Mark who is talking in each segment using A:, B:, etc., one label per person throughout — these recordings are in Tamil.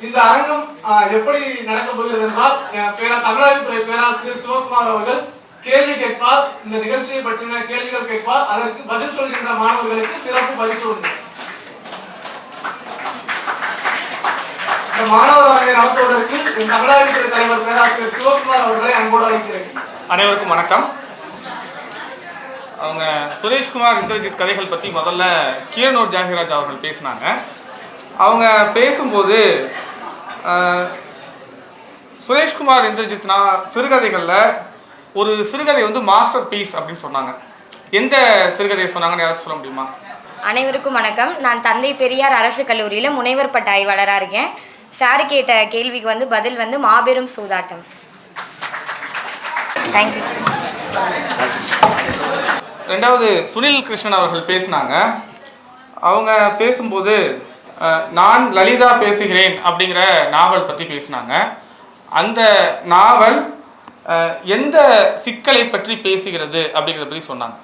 A: இந்த அரங்கம் ஆஹ், எப்படி நடக்க போகிறது என்றால் பேரா தமிழகத்துறை பேராசிரியர் சிவகுமார் அவர்கள் கேள்வி கேட்பார். இந்த நிகழ்ச்சியை பற்றின கேள்விகள் கேட்பார். அதற்கு பதில் சொல்கின்ற மாணவர்களுக்கு சிறப்பு பரிசு உண்டு. இந்த மாணவர் அரங்கை நடத்துவதற்கு இந்த தமிழகத்துறை தலைவர் பேராசிரியர் சிவகுமார் அவர்களை அன்போடு அழைக்கிறேன்.
B: அனைவருக்கும் வணக்கம். அவங்க சுரேஷ்குமார் இந்திரஜித் கதைகள் பற்றி முதல்ல கீரனூர் ஜாகிராஜ் அவர்கள் பேசினாங்க. அவங்க பேசும்போது சுரேஷ்குமார் இந்திரஜித்னா சிறுகதைகளில் ஒரு சிறுகதை வந்து மாஸ்டர் பீஸ் அப்படின்னு சொன்னாங்க. எந்த சிறுகதையை சொன்னாங்கன்னு யாராச்சும் சொல்ல முடியுமா?
C: அனைவருக்கும் வணக்கம். நான் தந்தை பெரியார் அரசு கல்லூரியில் முனைவர் பட்ட ஆய்வாளராக இருக்கேன். சார் கேட்ட கேள்விக்கு வந்து பதில் வந்து மாபெரும் சூதாட்டம். தேங்க்யூ சார்
B: ரெண்டாவது சுனில் கிருஷ்ணன் அவர்கள் பேசினாங்க. அவங்க பேசும்போது நான் லலிதா பேசுகிறேன் அப்படிங்கிற நாவல் பற்றி பேசினாங்க. அந்த நாவல் எந்த சிக்கலை பற்றி பேசுகிறது அப்படிங்கிறத பற்றி சொன்னாங்க.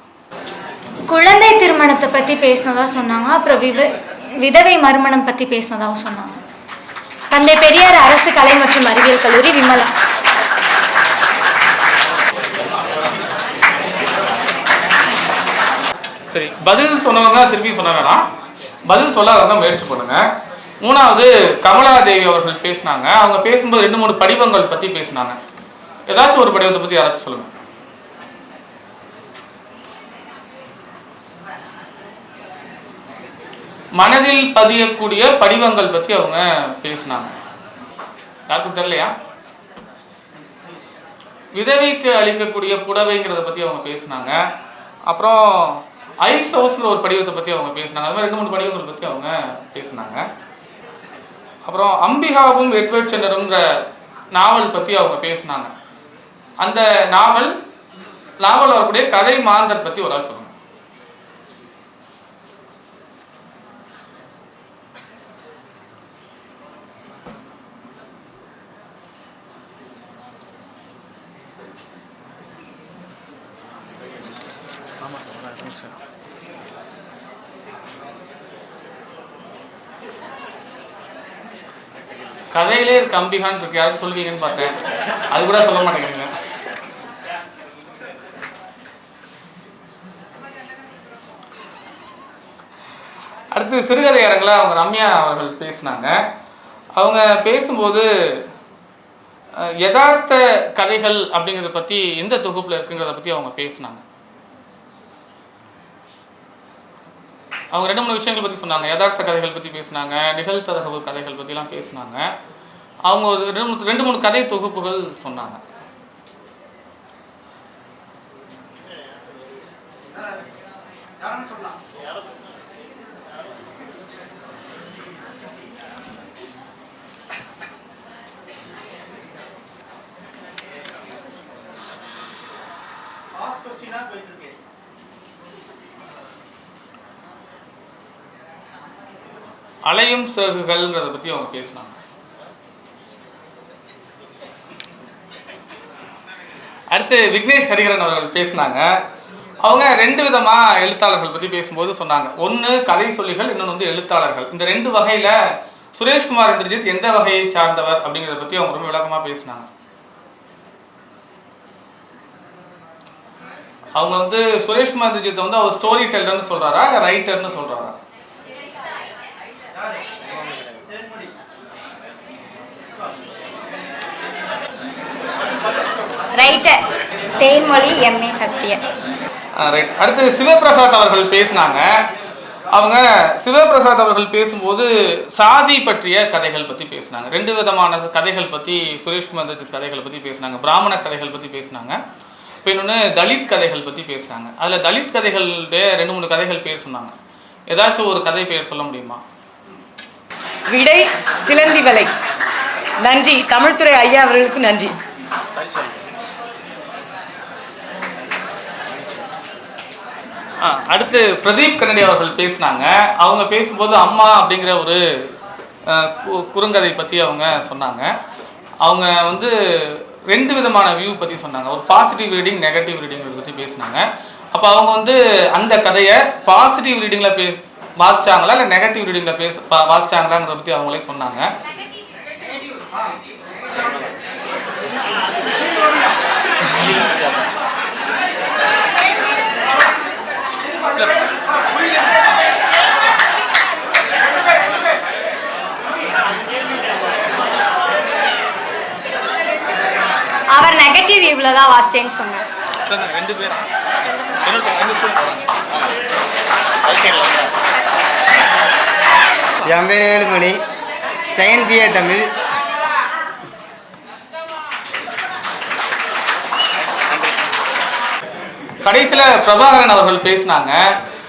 D: குழந்தை திருமணத்தை பற்றி பேசினதா சொன்னாங்க அப்புறம் விவ விதவை மறுமணம் பற்றி பேசினதாகவும் சொன்னாங்க. தந்தை பெரியார் அரசு கலை மற்றும் அறிவியல் கல்லூரி விமலா.
B: சரி பதில் சொன்னவங்க திருப்பி சொல்ல வேணாம் பதில் சொல்லாததான் முயற்சி பண்ணுங்க. மூணாவது கமலாதேவி அவர்கள் பேசினாங்க. அவங்க பேசும்போது ரெண்டு மூணு படிவங்கள் பற்றி பேசினாங்க. ஏதாச்சும் ஒரு படிவத்தை பற்றி யாராச்சும் சொல்லுங்க. மனதில் பதியக்கூடிய படிவங்கள் பற்றி அவங்க பேசினாங்க. யாருக்கும் தெரியலையா? விதவைக்கு அளிக்கக்கூடிய புடவைங்கிறத பற்றி அவங்க பேசினாங்க. அப்புறம் ஐஸ் ஹவுஸ்ங்கிற ஒரு படிவத்தை பற்றி அவங்க பேசினாங்க. அது மாதிரி ரெண்டு மூணு படிவங்களை பற்றி அவங்க பேசினாங்க. அப்புறம் அம்பிகாவும் எட்வர்ட் சென்னருங்கிற நாவல் பற்றி அவங்க பேசினாங்க. அந்த நாவல் நாவல் வரக்கூடிய கதை மாந்தர் பற்றி ஒரு ஆள் சொல்லுங்க கதையிலே இருக்க அம்பிகான் இருக்கு. யாராவது சொல்லுவீங்கன்னு பார்த்தேன். அது கூட சொல்ல மாட்டேங்கிறீங்க. அடுத்து சிறுகதை அவங்க ரம்யா அவர்கள் பேசினாங்க. அவங்க பேசும்போது யதார்த்த கதைகள் அப்படிங்கிறத பற்றி எந்த தொகுப்பில் இருக்குங்கிறத பற்றி அவங்க பேசினாங்க. அவங்க ரெண்டு மூணு விஷயங்கள் பற்றி சொன்னாங்க. யதார்த்த கதைகள் பற்றி பேசினாங்க நிகழ்த்தகவு கதைகள் பற்றிலாம் பேசினாங்க. அவங்க ஒரு ரெண்டு மூணு ரெண்டு மூணு கதை தொகுப்புகள் சொன்னாங்க. அலையும் சிறகுகள்ங்கிறத பற்றி அவங்க பேசினாங்க. அடுத்து விக்னேஷ் ஹரிகரன் அவர்கள் பேசினாங்க. அவங்க ரெண்டு விதமாக எழுத்தாளர்கள் பற்றி பேசும்போது சொன்னாங்க. ஒன்று கதை சொல்லிகள் இன்னொன்று வந்து எழுத்தாளர்கள். இந்த ரெண்டு வகையில் சுரேஷ்குமார் இந்திரஜித் எந்த வகையை சார்ந்தவர் அப்படிங்கிறத பற்றி அவங்க ரொம்ப விளக்கமாக பேசினாங்க. அவங்க வந்து சுரேஷ்குமார் இந்திரஜித்தை வந்து அவர் ஸ்டோரி டெல்லர்னு சொல்கிறாரா இல்லை ரைட்டர்னு சொல்கிறாரா
C: Thenmozhi MA first year
B: right அடுத்து சிவபிரசாத் அவர்கள் பேசினாங்க. அவங்க சிவபிரசாத் அவர்கள் பேசும்போது சாதி பற்றிய கதைகள் பற்றி பேசினாங்க. ரெண்டு விதமான கதைகள் பற்றி சுரேஷ்குமார் தஜித் கதைகள் பற்றி பேசினாங்க. பிராமண கதைகள் பற்றி பேசினாங்க. இப்போ இன்னொன்று தலித் கதைகள் பற்றி பேசினாங்க. அதில் தலித் கதைகளுடைய ரெண்டு மூணு கதைகள் பேர் சொன்னாங்க. ஏதாச்சும் ஒரு கதை பேர் சொல்ல முடியுமா?
E: விடை சிலந்தி வலை நன்றி. தமிழ்துறை ஐயா அவர்களுக்கு நன்றி.
B: ஆ, அடுத்து பிரதீப் கன்னடி அவர்கள் பேசினாங்க. அவங்க பேசும்போது அம்மா அப்படிங்கிற ஒரு கு- குறுங்கதை பற்றி அவங்க சொன்னாங்க. அவங்க வந்து ரெண்டு விதமான வியூ பற்றி சொன்னாங்க. ஒரு பாசிட்டிவ் ரீடிங் நெகட்டிவ் ரீடிங் பற்றி பேசினாங்க. அப்போ அவங்க வந்து அந்த கதையை பாசிட்டிவ் ரீடிங்கில் பேஸ் வாசிச்சாங்களா இல்லை நெகட்டிவ் ரீடிங்கில் பேச வாசிச்சாங்களாங்கிறத பற்றி அவங்களே சொன்னாங்க.
C: அவர் நெகட்டிவ் வியூவில் தான் வாசிச்சேன்னு
B: சொன்னார். ரெண்டு பேரும்
F: என் பேர் வேலுமணி. Second BA Tamil.
B: கடைசியில பிரபாகரன் அவர்கள் பேசினாங்க.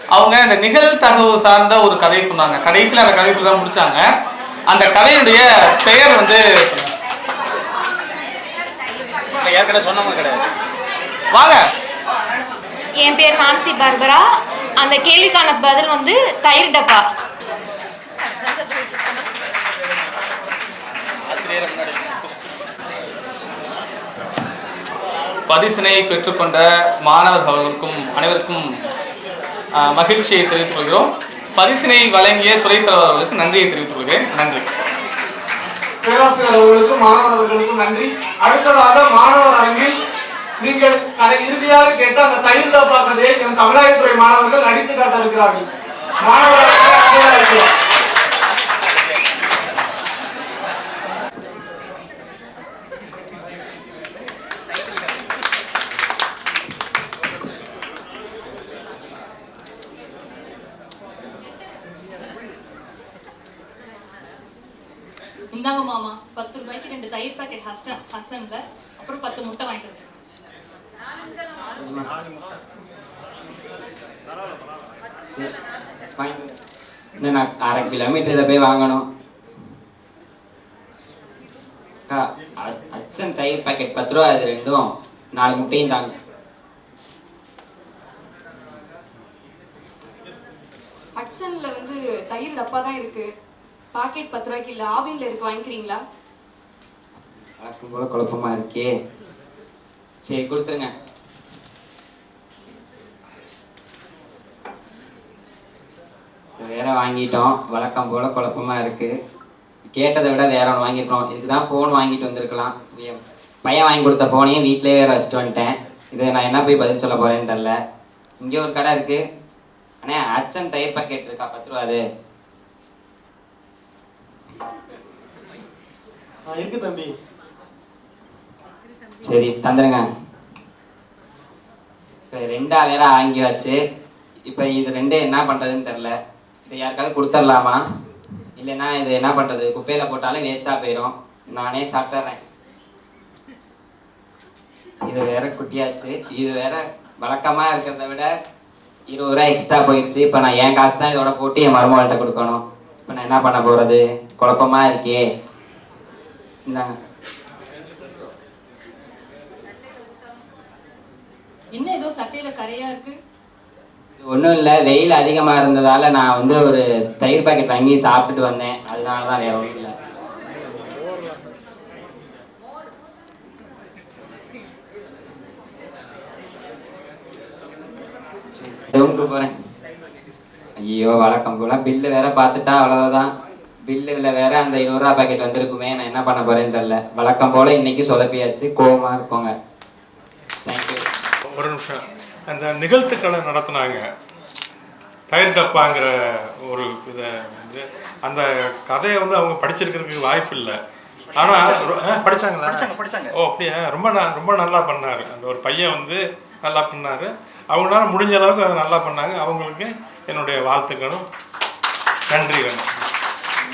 B: அவங்க இந்த நிகழ்தகவு சார்ந்த ஒரு கதை சொன்னாங்க. கடைசியில அந்த கதை சொல்ல முடிச்சாங்க. அந்த கதையுடைய பெயர் வந்து
G: ஏற்கனவே சொன்னவங்க கிடையாது.
B: வாங்க.
D: என் பேர் நான்சி பார்பரா. அந்த கேள்விக்கான பதில் வந்து தயிர் டப்பா.
B: பரிசினை பெற்றுக்கொண்ட மாணவர்களுக்கும் அனைவருக்கும் மகிழ்ச்சியை தெரிவித்துக் கொள்கிறோம். பரிசினை வழங்கிய துறைத் தலைவர் அவர்களுக்கு நன்றியை தெரிவித்துக் கொள்கிறேன். நன்றி.
A: பேராசிரியர் அவர்களுக்கும் மாணவர்களுக்கும் நன்றி. அடுத்ததாக மாணவர் அரங்கில் நீங்கள் கடை- இறுதியாக கேட்ட அந்த தயிர் டப்பா என் தமிழகத்துறை மாணவர்கள் நடித்து காட்ட இருக்கிறார்கள். மாணவர்கள்
H: இந்தாங்க மாமா பத்து ரூபாய்க்கு ரெண்டு தயிர் பாக்கெட் ஹஸ்டன் ஹசன்ல அப்புறம் பத்து முட்டை வாங்கிட்டு.
I: இன்னும் நான் அரை கிலோமீட்டர் இதை போய் வாங்கணும். அச்சன் தயிர் பாக்கெட் பத்து ரூபா அது ரெண்டும் நாலு முட்டையும் தாங்க.
H: ஹட்சன்ல வந்து தயிர் டப்பா தான் இருக்கு. பாக்கெட் பத்து ரூபாய்க்கு இல்ல ஆவின்ல இருக்கு வாங்கிக்கிறீங்களா?
I: வழக்கம் போல குழப்பமா இருக்கே. சரி கொடுத்துருங்க. வேற வாங்கிட்டோம். வழக்கம் போல குழப்பமா இருக்கு. கேட்டதை விட வேற ஒன்று வாங்கியிருக்கோம் இதுக்கு தான் ஃபோன் வாங்கிட்டு வந்திருக்கலாம். பையன் வாங்கி கொடுத்த ஃபோனையும் வீட்டிலே வேற வச்சுட்டு வந்துட்டேன். இதை நான் என்ன போய் பதில் சொல்ல போறேன்னு தெரில இங்கே ஒரு கடை இருக்கு. அண்ணே அச்சன் தயிர் பாக்கெட் இருக்கா? பத்து ரூபா அது.
A: இருக்கு தம்பி?
I: சரி தந்துருங்க. இப்போ ரெண்டா வேற வாங்கியாச்சு. இப்போ இது ரெண்டு என்ன பண்ணுறதுன்னு தெரில இதை யாருக்காவது கொடுத்துர்லாமா இல்லைன்னா இது என்ன பண்ணுறது குப்பையில் போட்டாலும் வேஸ்ட்டாக போயிடும் நானே சாப்பிட்டுறேன். இது வேற குட்டியாச்சு. இது வேற வழக்கமாக இருக்கிறத விட இருபது ரூபா எக்ஸ்ட்ரா போயிடுச்சு இப்போ நான் என் காசு தான் இதோட போட்டு என் மருமகள்கிட்ட கொடுக்கணும். இப்போ நான் என்ன பண்ண போகிறது குழப்பமா இருக்கே. இந்தாங்க
H: என்ன ஏதோ சட்டையில கரையா இருக்கு?
I: ஒன்றும் இல்லை வெயில் அதிகமாக இருந்ததால நான் வந்து ஒரு தயிர் பாக்கெட் வாங்கி சாப்பிட்டுட்டு வந்தேன். அதனால தான் வேற ஒன்றும் இல்லை. ரூமுக்கு போகிறேன் ஐயோ வழக்கம் போல பில்லு வேற பார்த்துட்டா அவ்வளவுதான். பில்லுல வேற அந்த இருநூறுவா பாக்கெட் வந்திருக்குமே நான் என்ன பண்ண போறேன்னு தெரியல. வழக்கம் போல இன்னைக்கு சொதப்பியாச்சு. கோவமா இருப்போங்க தேங்க்யூ
J: ஒரு நிமிஷம். அந்த நிகழ்த்துக்களை நடத்துனாங்க. தயிர் டப்பாங்கிற ஒரு இதை வந்து அந்த கதையை வந்து அவங்க படிச்சிருக்கிறதுக்கு வாய்ப்பு இல்லை. ஆனால் படிச்சாங்களா?
G: படிச்சாங்க, படிச்சாங்க.
J: ஓ அப்படியா? ரொம்ப ந- ரொம்ப நல்லா பண்ணார். அந்த ஒரு பையன் வந்து நல்லா பண்ணார். அவங்களால முடிஞ்ச அளவுக்கு அதை நல்லா பண்ணாங்க. அவங்களுக்கு என்னுடைய வாழ்த்துக்களும். நன்றிகளும்.